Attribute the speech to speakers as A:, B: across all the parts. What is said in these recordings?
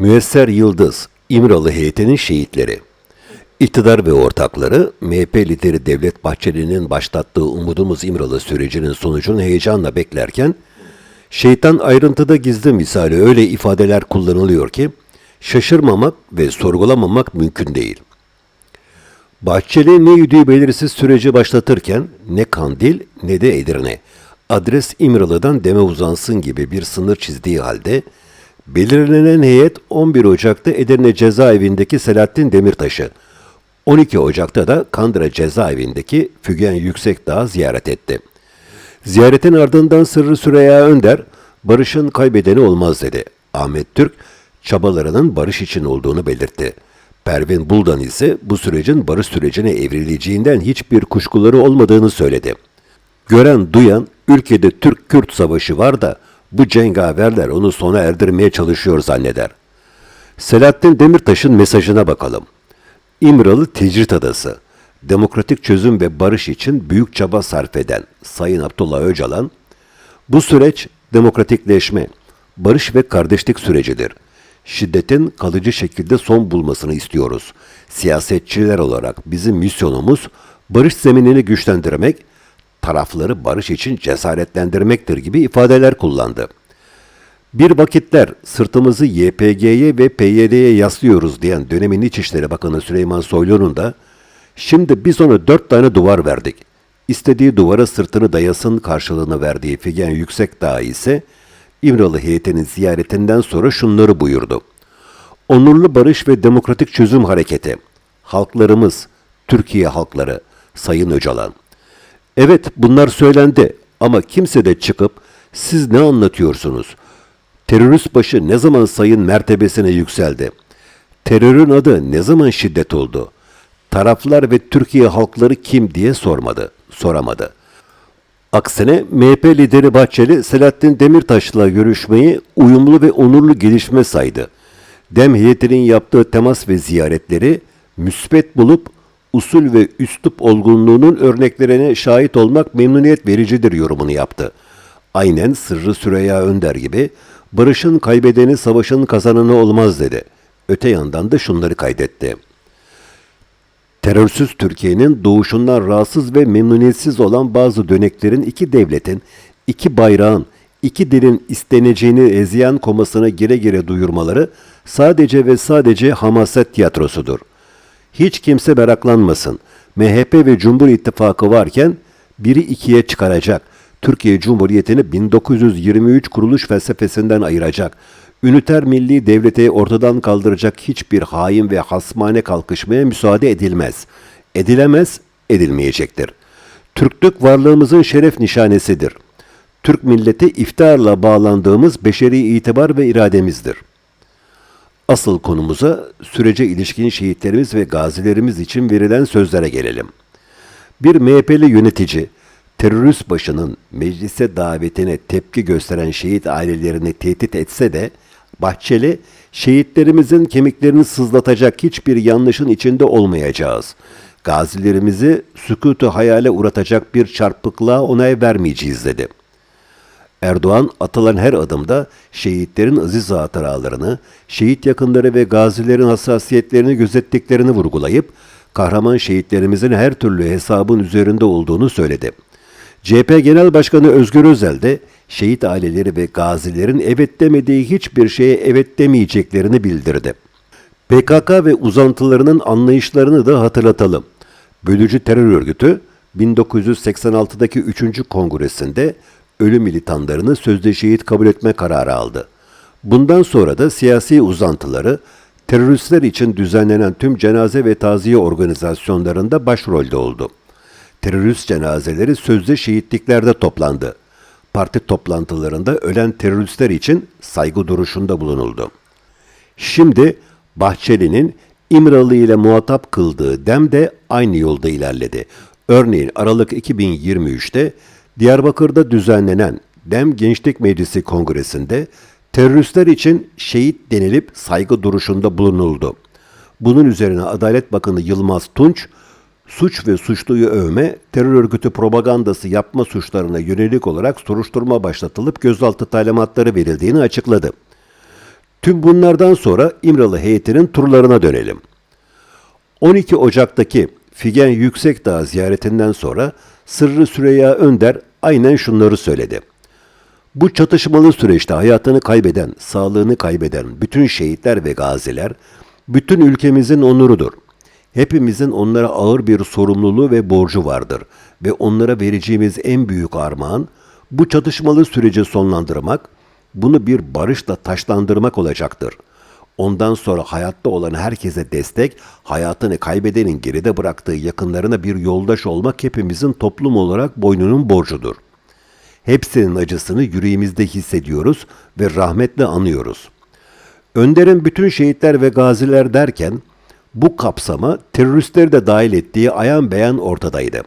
A: Müesser Yıldız, İmralı heyetinin şehitleri. İktidar ve ortakları, MHP lideri Devlet Bahçeli'nin başlattığı Umudumuz İmralı sürecinin sonucunu heyecanla beklerken, şeytan ayrıntıda gizli misali öyle ifadeler kullanılıyor ki, şaşırmamak ve sorgulamamak mümkün değil. Bahçeli ne yüdüğü belirsiz süreci başlatırken ne Kandil ne de Edirne. Adres İmralı'dan deme uzansın gibi bir sınır çizdiği halde belirlenen heyet 11 Ocak'ta Edirne cezaevindeki Selahattin Demirtaş'ı, 12 Ocak'ta da Kandıra cezaevindeki Fügen Yüksekdağ'ı ziyaret etti. Ziyaretin ardından Sırrı Süreyya Önder, barışın kaybedeni olmaz dedi. Ahmet Türk, çabalarının barış için olduğunu belirtti. Pervin Buldan ise bu sürecin barış sürecine evrileceğinden hiçbir kuşkuları olmadığını söyledi. Gören duyan ülkede Türk-Kürt savaşı var da bu cengaverler onu sona erdirmeye çalışıyor zanneder. Selahattin Demirtaş'ın mesajına bakalım. İmralı Tecrit Adası, demokratik çözüm ve barış için büyük çaba sarf eden Sayın Abdullah Öcalan, bu süreç demokratikleşme, barış ve kardeşlik sürecidir. Şiddetin kalıcı şekilde son bulmasını istiyoruz. Siyasetçiler olarak bizim misyonumuz barış zeminini güçlendirmek, tarafları barış için cesaretlendirmektir gibi ifadeler kullandı. Bir vakitler sırtımızı YPG'ye ve PYD'ye yaslıyoruz diyen dönemin İçişleri Bakanı Süleyman Soylu'nun da şimdi biz ona dört tane duvar verdik. İstediği duvara sırtını dayasın karşılığını verdiği Figen Yüksekdağ ise İmralı heyetinin ziyaretinden sonra şunları buyurdu. Onurlu Barış ve Demokratik Çözüm Hareketi, halklarımız, Türkiye halkları, Sayın Öcalan. Evet bunlar söylendi ama kimse de çıkıp siz ne anlatıyorsunuz? Terörist başı ne zaman sayın mertebesine yükseldi? Terörün adı ne zaman şiddet oldu? Taraflar ve Türkiye halkları kim diye sormadı, soramadı. Aksine MHP lideri Bahçeli Selahattin Demirtaş'la görüşmeyi uyumlu ve onurlu gelişme saydı. Dem heyetinin yaptığı temas ve ziyaretleri müsbet bulup usul ve üslup olgunluğunun örneklerine şahit olmak memnuniyet vericidir yorumunu yaptı. Aynen Sırrı Süreyya Önder gibi barışın kaybedeni savaşın kazananı olmaz dedi. Öte yandan da şunları kaydetti. Terörsüz Türkiye'nin doğuşundan rahatsız ve memnuniyetsiz olan bazı döneklerin iki devletin, iki bayrağın, iki dilin isteneceğini eziyen komasına gire gire duyurmaları sadece ve sadece hamaset tiyatrosudur. Hiç kimse meraklanmasın. MHP ve Cumhur İttifakı varken biri ikiye çıkaracak. Türkiye Cumhuriyeti'ni 1923 kuruluş felsefesinden ayıracak. Üniter milli devleti ortadan kaldıracak hiçbir hain ve hasmane kalkışmaya müsaade edilmez. Edilemez, edilmeyecektir. Türklük varlığımızın şeref nişanesidir. Türk milleti iftarla bağlandığımız beşeri itibar ve irademizdir. Asıl konumuza sürece ilişkin şehitlerimiz ve gazilerimiz için verilen sözlere gelelim. Bir MHP'li yönetici, terörist başının meclise davetine tepki gösteren şehit ailelerini tehdit etse de Bahçeli, şehitlerimizin kemiklerini sızlatacak hiçbir yanlışın içinde olmayacağız. Gazilerimizi sükutu hayale uğratacak bir çarpıklığa onay vermeyeceğiz dedi. Erdoğan atılan her adımda şehitlerin aziz hatıralarını, şehit yakınları ve gazilerin hassasiyetlerini gözettiklerini vurgulayıp, kahraman şehitlerimizin her türlü hesabın üzerinde olduğunu söyledi. CHP Genel Başkanı Özgür Özel de şehit aileleri ve gazilerin evet demediği hiçbir şeye evet demeyeceklerini bildirdi. PKK ve uzantılarının anlayışlarını da hatırlatalım. Bölücü terör örgütü 1986'daki 3. kongresinde ölü militanlarını sözde şehit kabul etme kararı aldı. Bundan sonra da siyasi uzantıları teröristler için düzenlenen tüm cenaze ve taziye organizasyonlarında başrolde oldu. Terörist cenazeleri sözde şehitliklerde toplandı. Parti toplantılarında ölen teröristler için saygı duruşunda bulunuldu. Şimdi Bahçeli'nin İmralı ile muhatap kıldığı dem de aynı yolda ilerledi. Örneğin Aralık 2023'te Diyarbakır'da düzenlenen Dem Gençlik Meclisi Kongresi'nde teröristler için şehit denilip saygı duruşunda bulunuldu. Bunun üzerine Adalet Bakanı Yılmaz Tunç, suç ve suçluyu övme, terör örgütü propagandası yapma suçlarına yönelik olarak soruşturma başlatılıp gözaltı talimatları verildiğini açıkladı. Tüm bunlardan sonra İmralı heyetinin turlarına dönelim. 12 Ocak'taki Figen Yüksekdağ ziyaretinden sonra Sırrı Süreyya Önder aynen şunları söyledi. Bu çatışmalı süreçte hayatını kaybeden, sağlığını kaybeden bütün şehitler ve gaziler bütün ülkemizin onurudur. Hepimizin onlara ağır bir sorumluluğu ve borcu vardır ve onlara vereceğimiz en büyük armağan bu çatışmalı süreci sonlandırmak, bunu bir barışla taşlandırmak olacaktır. Ondan sonra hayatta olan herkese destek, hayatını kaybedenin geride bıraktığı yakınlarına bir yoldaş olmak hepimizin toplum olarak boynunun borcudur. Hepsinin acısını yüreğimizde hissediyoruz ve rahmetle anıyoruz. Önder'in bütün şehitler ve gaziler derken bu kapsama teröristleri de dahil ettiği ayan beyan ortadaydı.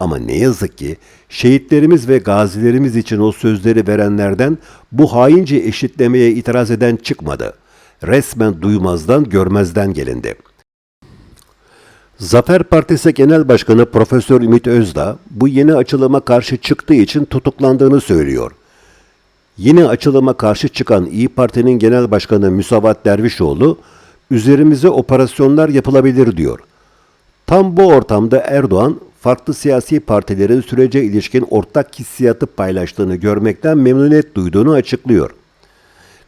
A: Ama ne yazık ki şehitlerimiz ve gazilerimiz için o sözleri verenlerden bu haince eşitlemeye itiraz eden çıkmadı. Resmen duymazdan görmezden gelindi. Zafer Partisi Genel Başkanı Profesör Ümit Özdağ bu yeni açılıma karşı çıktığı için tutuklandığını söylüyor. Yine açılıma karşı çıkan İyi Parti'nin Genel Başkanı Müsavat Dervişoğlu, üzerimize operasyonlar yapılabilir diyor. Tam bu ortamda Erdoğan, farklı siyasi partilerin sürece ilişkin ortak hissiyatı paylaştığını görmekten memnuniyet duyduğunu açıklıyor.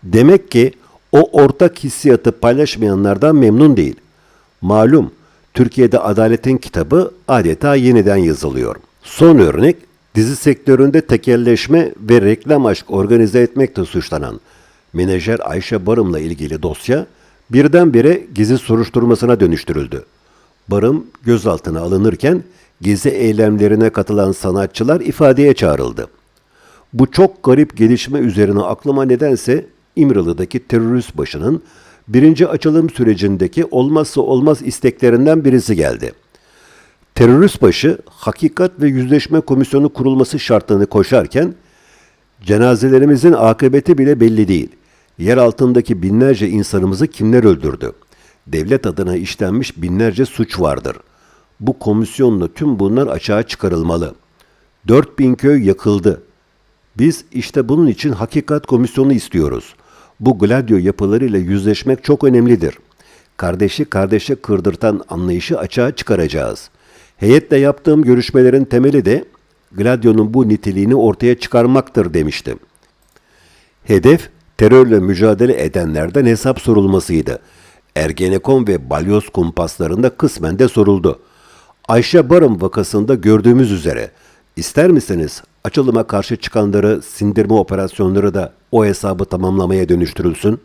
A: Demek ki o ortak hissiyatı paylaşmayanlardan memnun değil. Malum Türkiye'de adaletin kitabı adeta yeniden yazılıyor. Son örnek dizi sektöründe tekelleşme ve reklam aşk organize etmekle suçlanan menajer Ayşe Barım'la ilgili dosya birdenbire gizli soruşturmasına dönüştürüldü. Barım gözaltına alınırken gezi eylemlerine katılan sanatçılar ifadeye çağrıldı. Bu çok garip gelişme üzerine aklıma nedense İmralı'daki terörist başının birinci açılım sürecindeki olmazsa olmaz isteklerinden birisi geldi. Terörist başı Hakikat ve Yüzleşme Komisyonu kurulması şartını koşarken cenazelerimizin akıbeti bile belli değil. Yer altındaki binlerce insanımızı kimler öldürdü? Devlet adına işlenmiş binlerce suç vardır. Bu komisyonla tüm bunlar açığa çıkarılmalı. 4000 köy yakıldı. Biz işte bunun için hakikat komisyonu istiyoruz. Bu gladyo yapılarıyla yüzleşmek çok önemlidir. Kardeşi kardeşe kırdırtan anlayışı açığa çıkaracağız. Heyetle yaptığım görüşmelerin temeli de gladyonun bu niteliğini ortaya çıkarmaktır demiştim. Hedef terörle mücadele edenlerden hesap sorulmasıydı. Ergenekon ve balyoz kumpaslarında kısmen de soruldu. Ayşe Barım vakasında gördüğümüz üzere ister misiniz açılıma karşı çıkanları sindirme operasyonları da o hesabı tamamlamaya dönüştürülsün?